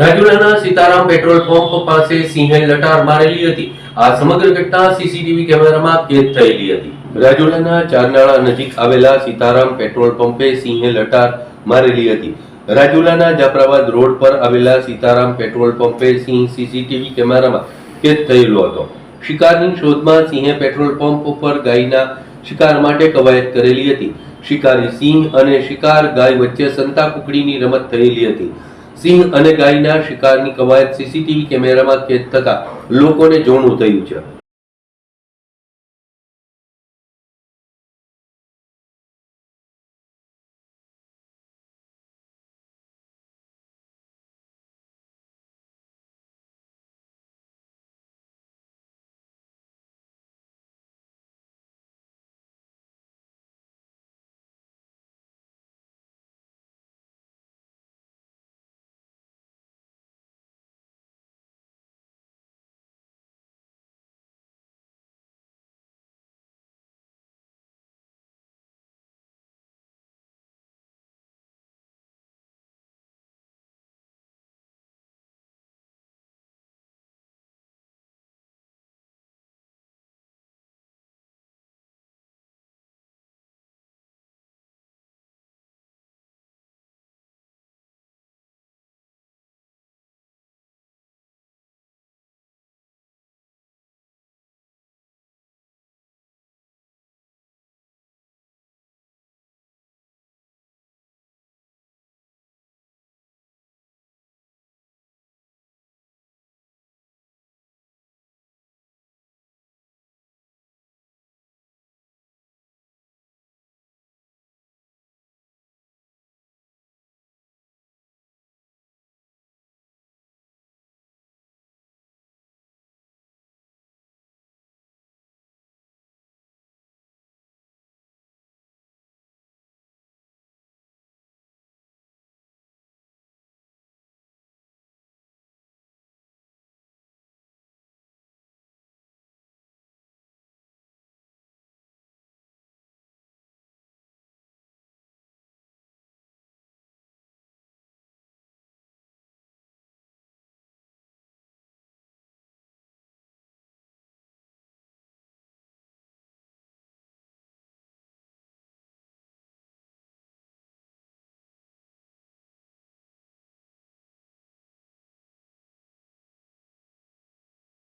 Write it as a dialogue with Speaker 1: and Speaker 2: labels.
Speaker 1: રાજુલાના Sitaram petrol pump પાસે સિંહે લટાર મારેલી હતી. આ સમગ્ર ઘટના સીસીટીવી કેમેરામાં કેદ થયેલી હતી. રાજુલાના ચારનાળા નજીક આવેલા સીતારામ પેટ્રોલ પંપે સિંહે લટાર મારેલી હતી. રાજુલાના જાફરાબાદ રોડ પર આવેલા સીતારામ પેટ્રોલ પંપે સિંહ સીસીટીવી કેમેરામાં કેદ થયેલો હતો. શિકારની શોધમાં સિંહે પેટ્રોલ પંપ ઉપર ગાયના શિકાર માટે કવાયત કરેલી હતી. શિકારી સિંહ અને શિકાર ગાય વચ્ચે સંતા કુકડીની રમત થયેલી હતી. સિંહ અને ગાયના શિકારની કવાયત સીસીટીવી કેમેરામાં કેદ થતા લોકોને જોણું થયું છે.